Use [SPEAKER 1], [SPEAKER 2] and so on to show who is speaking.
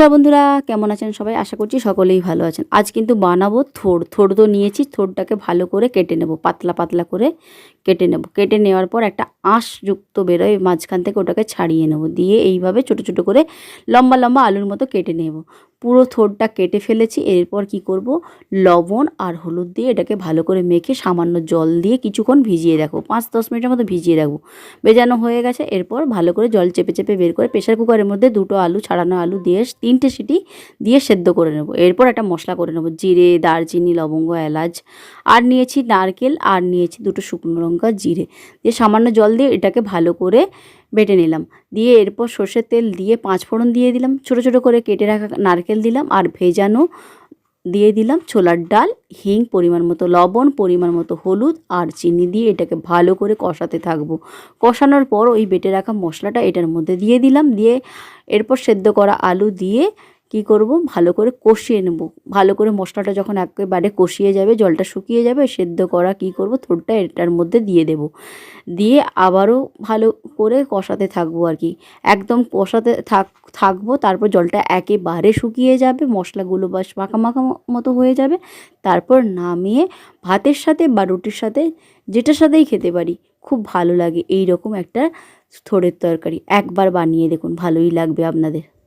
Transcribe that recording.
[SPEAKER 1] নমস্কার বন্ধুরা, কেমন আছেন সবাই? আশা করছি সকলেই ভালো আছেন। আজ কিন্তু বানাবো থোড়। থোড় তো নিয়েছি, থোড়টাকে ভালো করে কেটে নেব, পাতলা পাতলা করে। কেটে নেব। কেটে নেওয়ার পর একটা আঁশযুক্ত বেরোয়, মাঝখান থেকে ওটাকে ছাড়িয়ে নেব। দিয়ে এইভাবে ছোট ছোট করে লম্বা লম্বা আলুর মতো কেটে নেব। পুরো থোড়টা কেটে ফেলেছি। এরপর কি করব? লবণ আর হলুদ দিয়ে এটাকে ভালো করে মেখে সামান্য জল দিয়ে কিছুক্ষণ ভিজিয়ে রাখব। পাঁচ দশ মিনিটের মতো ভিজিয়ে রাখব। ভেজানো হয়ে গেছে। এরপর ভালো করে জল চেপে চেপে বের করে প্রেশার কুকারের মধ্যে দুটো আলু, ছাড়ানো আলু দিয়ে তিনটে সিটি দিয়ে সেদ্ধ করে নেব। এরপর একটা মশলা করে নেব। জিরে, দারচিনি, লবঙ্গ, এলাচ। আর নিয়েছি নারকেল। আর নিয়েছি দুটো শুকনো লঙ্কা জিরে। দিয়ে সামান্য জল দিয়ে এটাকে ভালো করে বেটে নিলাম। দিয়ে এরপর সর্ষের তেল দিয়ে পাঁচ ফোড়ন দিয়ে দিলাম। ছোটো ছোটো করে কেটে রাখা নারকেল দিলাম আর ভেজানো দিয়ে দিলাম ছোলার ডাল, হিং পরিমাণ মতো লবণ, পরিমাণ মতো হলুদ আর চিনি দিয়ে এটাকে ভালো করে কষাতে থাকব। কষানোর পর ওই বেটে রাখা মশলাটা এটার মধ্যে দিয়ে দিলাম। দিয়ে এরপর সেদ্ধ করা আলু দিয়ে কি করব? ভালো করে কষিয়ে নেব। ভালো করে মশলাটা যখন একেবারে কষিয়ে যাবে, জলটা শুকিয়ে যাবে, সেদ্ধ করা কি করব? থোড়টা এটার মধ্যে দিয়ে দেব। দিয়ে আবারও ভালো করে কষাতে থাকব আর কি। একদম কষাতে থাক, থাকব, তারপর জলটা একেবারে শুকিয়ে যাবে, মশলাগুলো বাস মাখা মাখা মতো হয়ে যাবে। তারপর নামিয়ে ভাতের সাথে বা রুটির সাথে যেটার সাথেই খেতে পারি, খুব ভালো লাগে। এই রকম একটা থোড়ের তরকারি। একবার বানিয়ে দেখুন, ভালোই লাগবে আপনাদের।